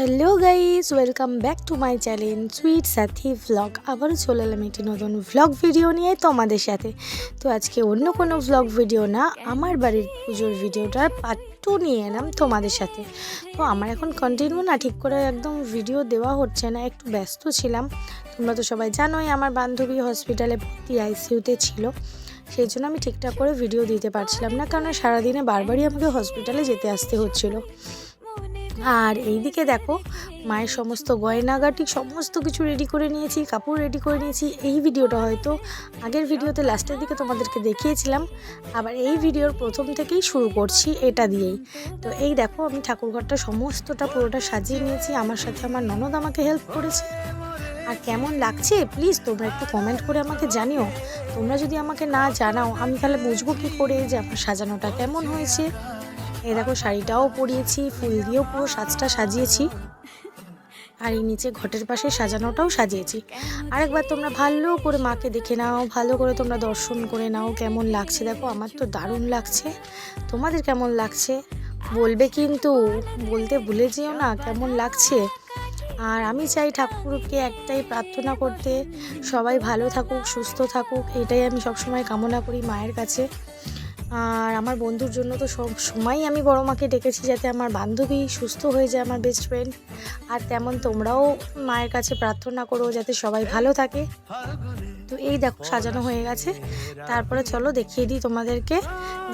Hello guys welcome back to my channel sweet Sathi vlog আবারও চলে এলাম একটি নতুন ভ্লগ ভিডিও নিয়ে তোমাদের সাথে। তো আজকে অন্য কোনো ভ্লগ ভিডিও না, আমার বাড়ির পুজোর ভিডিওটার পার্ট টু নিয়ে এলাম তোমাদের সাথে। তো আমার এখন কন্টিনিউ না, ঠিক করে একদম ভিডিও দেওয়া হচ্ছে না, একটু ব্যস্ত ছিলাম। তোমরা তো সবাই জানোই, আমার বান্ধবী হসপিটালে ভর্তি আইসিইউতে ছিল। সেই জন্য আমি ঠিকঠাক করে ভিডিও দিতে পারছিলাম না কারণ সারাদিনে বারবারই আমাকে হসপিটালে যেতে আসতে হচ্ছিল। আর এইদিকে দেখো, মায়ের সমস্ত গয়নাগাটি, সমস্ত কিছু রেডি করে নিয়েছি, কাপড় রেডি করে নিয়েছি। এই ভিডিওটা হয়তো আগের ভিডিওতে লাস্টের দিকে তোমাদেরকে দেখিয়েছিলাম। আবার এই ভিডিওর প্রথম থেকেই শুরু করছি এটা দিয়েই। তো এই দেখো, আমি ঠাকুরঘরটা সমস্তটা পুরোটা সাজিয়ে নিয়েছি। আমার সাথে আমার ননদ আমাকে হেল্প করেছে। আর কেমন লাগছে? প্লিজ তোমরা একটু কমেন্ট করে আমাকে জানিও। তোমরা যদি আমাকে না জানাও, আমি তাহলে বুঝব কী করে যে আমার সাজানোটা কেমন হয়েছে। এই দেখো শাড়িটাও পরিয়েছি, ফুল দিয়েও পুরো সাজটা সাজিয়েছি। আর এই নিচে ঘটের পাশে সাজানোটাও সাজিয়েছি। আরেকবার তোমরা ভালো করে মাকে দেখে নাও, ভালো করে তোমরা দর্শন করে নাও কেমন লাগছে। দেখো আমার তো দারুণ লাগছে। তোমাদের কেমন লাগছে? বলবে কিন্তু, বলতে ভুলে যেও না কেমন লাগছে। আর আমি চাই ঠাকুরকে একটাই প্রার্থনা করতে, সবাই ভালো থাকুক, সুস্থ থাকুক, এটাই আমি সবসময় কামনা করি মায়ের কাছে। আর আমার বন্ধুর জন্য তো সব সময়ই আমি বড় মাকে ডেকেছি যাতে আমার বান্ধবী সুস্থ হয়ে যায় আমার বেস্ট ফ্রেন্ড আর তেমন তোমরাও মায়ের কাছে প্রার্থনা করো যাতে সবাই ভালো থাকে। তো এই দেখো, সাজানো হয়ে গেছে। তারপরে চলো দেখিয়ে দিই তোমাদেরকে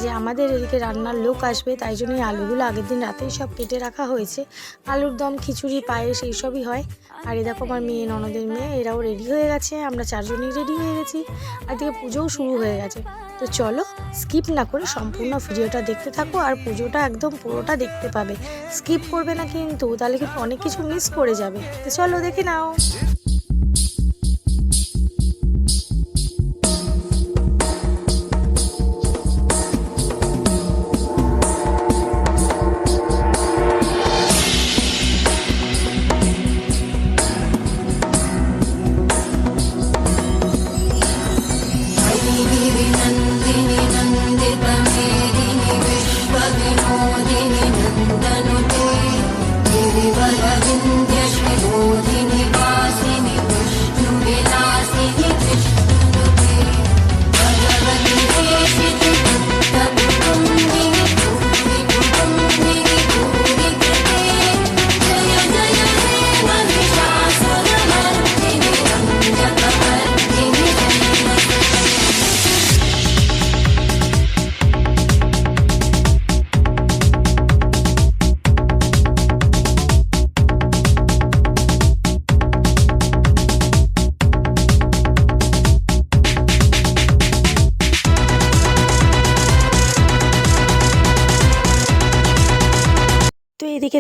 যে আমাদের এদিকে রান্নার লোক আসবে, তাই জন্য এই আলুগুলো আগের দিন রাতেই সব কেটে রাখা হয়েছে। আলুর দম, খিচুড়ি, পায়েস, এইসবই হয়। আর এই দেখো আমার মেয়ে, ননদের মেয়ে, এরাও রেডি হয়ে গেছে। আমরা চারজনই রেডি হয়ে গেছি। আর দিকে পুজোও শুরু হয়ে গেছে। তো চলো স্কিপ না করে সম্পূর্ণ ভিডিওটা দেখতে থাকো, আর পুজোটা একদম পুরোটা দেখতে পাবে। স্কিপ করবে না কিন্তু, তাহলে কিন্তু অনেক কিছু মিস করে যাবে। তো চলো দেখে নাও।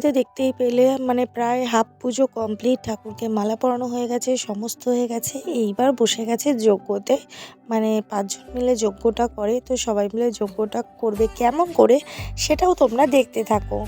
তো দেখতেই পেলে মানে প্রায় হাফ পুজো কমপ্লিট ঠাকুরকে মালা পরানো হয়ে গেছে, সমস্ত হয়ে গেছে। এইবার বসে গেছে যজ্ঞতে মানে পাঁচজন মিলে যজ্ঞটা করে। তো সবাই মিলে যজ্ঞটা করবে, কেমন করে সেটাও তোমরা দেখতে থাকো।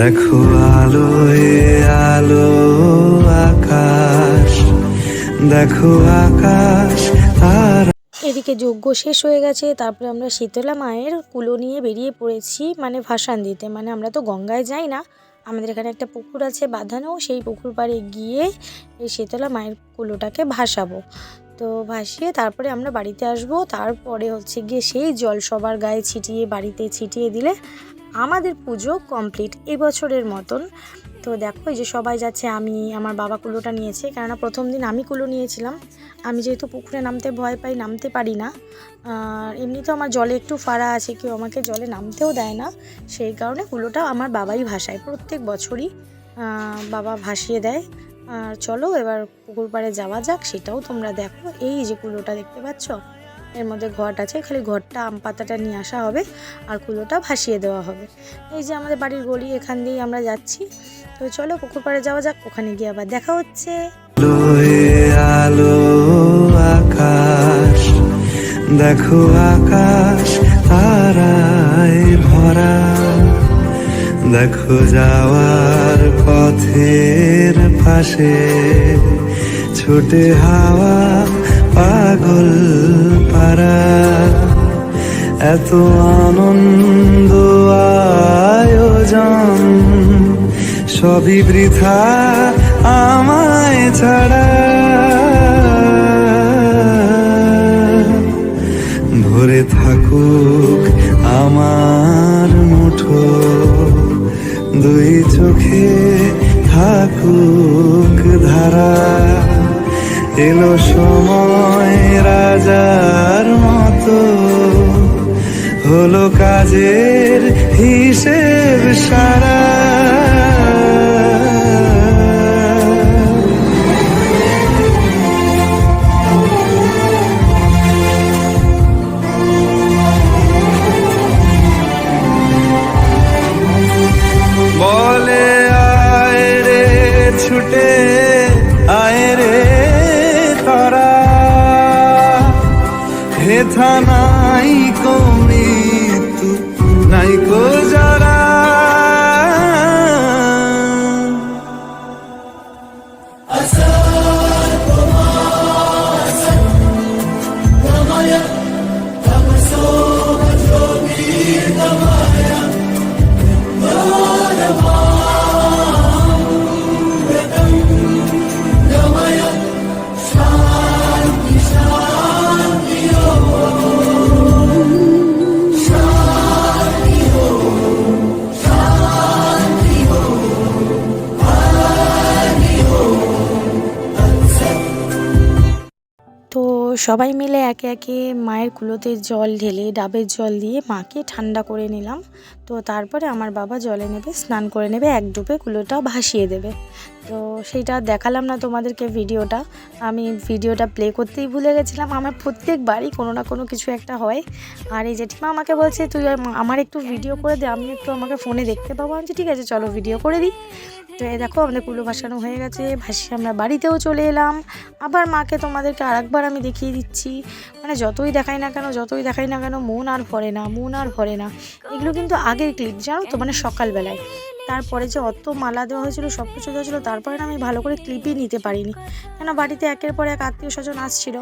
দেখো আলো এ আলো আকাশ। দেখো আকাশ আর এদিকে যজ্ঞ শেষ হয়ে গেছে, তারপরে আমরা শীতলা মায়ের কুলো নিয়ে বেরিয়ে পড়েছি মানে ভাসান দিতে। মানে আমরা তো গঙ্গায় যাই না, আমাদের এখানে একটা পুকুর আছে বাঁধানো, সেই পুকুর পাড়ে গিয়ে এই শীতলা মায়ের কুলোটাকে ভাসাবো। তো ভাসিয়ে তারপরে আমরা বাড়িতে আসব, তারপরে হচ্ছে গিয়ে সেই জল সবার গায়ে ছিটিয়ে, বাড়িতে ছিটিয়ে দিলে আমাদের পুজো কমপ্লিট এবছরের মতন। তো দেখো, এই যে সবাই যাচ্ছে, আমি, আমার বাবা কুলোটা নিয়েছে। কেননা প্রথম দিন আমি কুলো নিয়েছিলাম। আমি যেহেতু পুকুরে নামতে ভয় পাই, নামতে পারি না। আর এমনিতেও আমার জলে একটু ফাড়া আছে, কেউ আমাকে জলে নামতেও দেয় না। সেই কারণে কুলোটা আমার বাবাই ভাসায় প্রত্যেক বছরই বাবা ভাসিয়ে দেয়। আর চলো, এবার পুকুর পাড়ে যাওয়া যাক, সেটাও তোমরা দেখো। এই যে কুলোটা দেখতে পাচ্ছ? এর মধ্যে ঘট আছে, খালি ঘরটা আম পাতাটা নিয়ে আসা হবে আর কুলোটা ভাসিয়ে দেওয়া হবে। এই যে আমাদের বাড়ির গলি, এখান দিয়েই আমরা যাচ্ছি। তো চলো পুকুর পাড়ে যাওয়া যাক, ওখানে গিয়ে আবার দেখা হচ্ছে। আলো, আকাশ, দেখো আকাশ, তারায় ভরা। দেখো যাওয়ার পথের পাশে, ছোটে হাওয়া পাগল পারা এত আনন্দ আয়োজন সবই বৃথা আমায় ছাড়া। কাজের হিসেব সারা। বলে আয় রে ছুটে রে নাই সবাই মিলে একে একে মায়ের কুলোতে জল ঢেলে, ডাবের জল দিয়ে মাকে ঠান্ডা করে নিলাম। তো তারপরে আমার বাবা জলে নেবে, স্নান করে নেবে, এক ডুবে কুলোটা ভাসিয়ে দেবে। তো সেইটা দেখালাম না তোমাদেরকে ভিডিওটা। আমি ভিডিওটা প্লে করতেই ভুলে গেছিলাম। আমার প্রত্যেকবারই কোনো না কোনো কিছু একটা হয়। আর এই জেঠিমা আমাকে বলছে, তুই আমার একটু ভিডিও করে দে, আমি একটু আমাকে ফোনে দেখতে পাবো। আমি ঠিক আছে, চলো ভিডিও করে দিই। তো এই দেখো, আমাদের কুলো ভাসানো হয়ে গেছে। ভাসিয়ে আমরা বাড়িতেও চলে এলাম। আবার মাকে তোমাদেরকে আরেকবার আমি দেখিয়ে দিচ্ছি। মানে যতই দেখাই না কেন, যতই দেখাই না কেন, মন আর ভরে না, মন আর ভরে না। এগুলো কিন্তু আগের ক্লিপ জানো তো মানে সকালবেলায়। তারপরে যে অত মালা দেওয়া হয়েছিল সব কিছু দেওয়া ছিল তারপরে না আমি ভালো করে ক্লিপই নিতে পারিনি। কেন বাড়িতে একের পর এক আত্মীয় স্বজন আসছিল।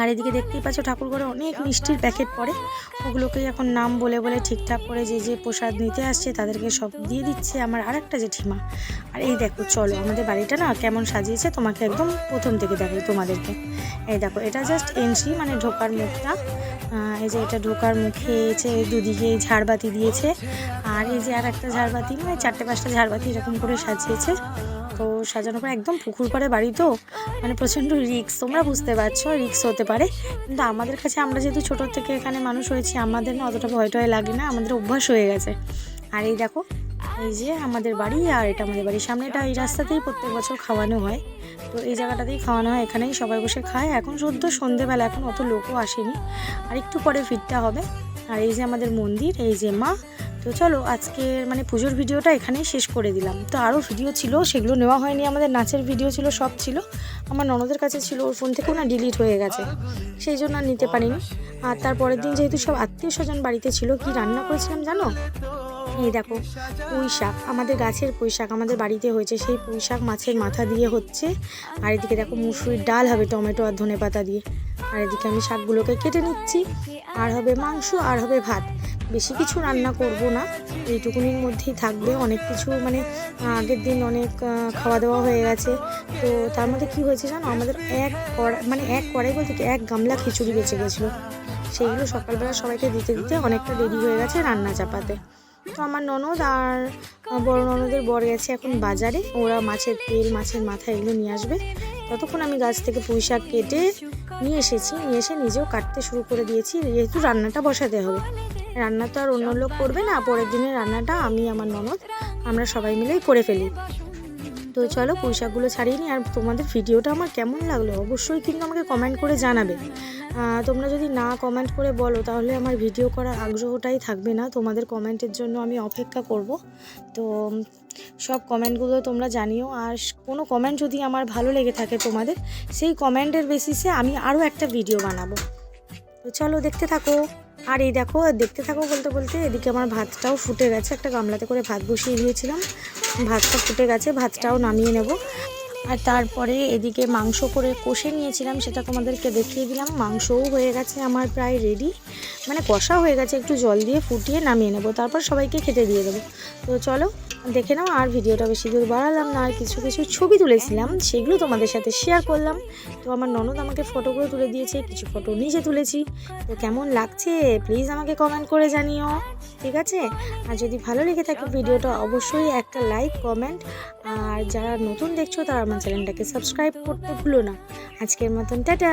আর এদিকে দেখতেই পাচ্ছ ঠাকুর ঘরে অনেক মিষ্টির প্যাকেট পড়ে। ওগুলোকেই এখন নাম বলে বলে ঠিকঠাক করে যে যে প্রসাদ নিতে আসছে, তাদেরকে সব দিয়ে দিচ্ছে আমার আরেকটা জেঠিমা। আর এই দেখো, চলো, আমাদের বাড়িটা না কেমন সাজিয়েছে, তোমাকে একদম প্রথম থেকে দেখাই তোমাদেরকে। এই দেখো, এটা জাস্ট এন্ট্রি মানে ঢোকার মুখটা। এই যে এটা ঢোকার মুখে এসে দুদিকে ঝাড়বাতি দিয়েছে। আর এই যে আর একটা ঝাড়বাতি মানে চারটে পাঁচটা ঝাড়বাতি এরকম করে সাজিয়েছে। তো সাজানোর পর একদম পুকুর পাড়ে বাড়ি তো মানে প্রচণ্ড রিক্স তোমরা বুঝতে পারছ রিক্স হতে পারে। কিন্তু আমাদের কাছে আমরা যেহেতু ছোটোর থেকে এখানে মানুষ হয়েছি, আমাদের না অতটা ভয় টয় লাগে না, আমাদের অভ্যাস হয়ে গেছে। আর এই দেখো এই যে আমাদের বাড়ি আর এটা আমাদের বাড়ির সামনেটা এই রাস্তাতেই প্রত্যেক বছর খাওয়ানো হয়। তো এই জায়গাটাতেই খাওয়ানো হয়, এখানেই সবাই বসে খায়। এখন সদ্য সন্ধেবেলা, এখন অত লোকও আসেনি। আর একটু পরে ফিরতে হবে। আর এই যে আমাদের মন্দির, এই যে মা, তো চলো আজকের মানে পুজোর ভিডিওটা এখানেই শেষ করে দিলাম। তো আরও ভিডিও ছিল, সেগুলো নেওয়া হয়নি। আমাদের নাচের ভিডিও ছিল, সব ছিল। আমার ননদের কাছে ছিল, ওর ফোন থেকেও না ডিলিট হয়ে গেছে। সেই জন্য আর নিতে পারিনি। আর তারপরের দিন যেহেতু সব আত্মীয় স্বজন বাড়িতে ছিল, কি রান্না করেছিলাম জানো? এই দেখো পুঁই শাক আমাদের গাছের পুঁই শাক আমাদের বাড়িতে হয়েছে। সেই পুঁই শাক মাছের মাথা দিয়ে হচ্ছে। আর এদিকে দেখো, মুসুরির ডাল হবে টমেটো আর ধনে পাতা দিয়ে। আর এদিকে আমি শাকগুলোকে কেটে নিচ্ছি। আর হবে মাংস, আর হবে ভাত। বেশি কিছু রান্না করব না। এইটুকুনির মধ্যেই থাকবে। অনেক কিছু মানে আগের দিন অনেক খাওয়া দাওয়া হয়ে গেছে। তো তার মধ্যে কি হয়েছে জানো? আমাদের এক কড়া মানে এক কড়াই বলতে কি, এক গামলা খিচুড়ি বেঁচে গেছিল। সেইগুলো সকালবেলা সবাইকে দিতে দিতে অনেকটা দেরি হয়ে গেছে রান্না চাপাতে। তো আমার ননদ আর বড় ননদের বর গেছে এখন বাজারে। ওরা মাছের তেল, মাছের মাথা এগুলো নিয়ে আসবে। ততক্ষণ আমি গাছ থেকে পুঁইশাক কেটে নিয়ে এসেছি। নিয়ে এসে নিজেও কাটতে শুরু করে দিয়েছি। যেহেতু রান্নাটা বসাতে হবে। রান্না তো আর অন্য লোক করবে না। পরের দিনের রান্নাটা আমি, আমার ননদ, আমরা সবাই মিলেই করে ফেলি। তো চলো পুঁই শাকগুলো ছাড়িয়ে নিই। আর তোমাদের ভিডিওটা আমার কেমন লাগল অবশ্যই কিন্তু আমাকে কমেন্ট করে জানাবে। তোমরা যদি না কমেন্ট করে বলো, তাহলে আমার ভিডিও করার আগ্রহটাই থাকবে না। তোমাদের কমেন্টের জন্য আমি অপেক্ষা করব। তো সব কমেন্টগুলো তোমরা জানিও। আর কোনো কমেন্ট যদি আমার ভালো লেগে থাকে তোমাদের, সেই কমেন্টের বেসিসে আমি আরও একটা ভিডিও বানাবো। তো চলো দেখতে থাকো। আর এই দেখো দেখতে থাকো বলতে বলতে, এদিকে আমার ভাতটাও ফুটে গেছে। একটা গামলাতে করে ভাত বসিয়ে দিয়েছিলাম। ভাতটা ফুটে গেছে, ভাতটাও নামিয়ে নেব। আর তারপরে এদিকে মাংস করে কষে নিয়েছিলাম, সেটা তোমাদেরকে দেখিয়ে দিলাম। মাংসও হয়ে গেছে আমার প্রায় রেডি মানে কষা হয়ে গেছে, একটু জল দিয়ে ফুটিয়ে নামিয়ে নেব, তারপর সবাইকে খেতে দিয়ে দেবো। তো চলো, দেখে নাও আর ভিডিওটা বেশি দূর বাড়ালাম না, আর কিছু কিছু ছবি তুলেছিলাম, সেগুলো তোমাদের সাথে শেয়ার করলাম। তো আমার ননদ আমাকে ফটোগুলো তুলে দিয়েছে, কিছু ফটো নিজে তুলেছি। তো কেমন লাগছে? প্লিজ আমাকে কমেন্ট করে জানিও, ঠিক আছে? আর যদি ভালো লেগে থাকে ভিডিওটা, অবশ্যই একটা লাইক কমেন্ট আর যারা নতুন দেখছ, তারা আমার চ্যানেলটাকে সাবস্ক্রাইব করতে ভুলো না। আজকের মতন টাটা।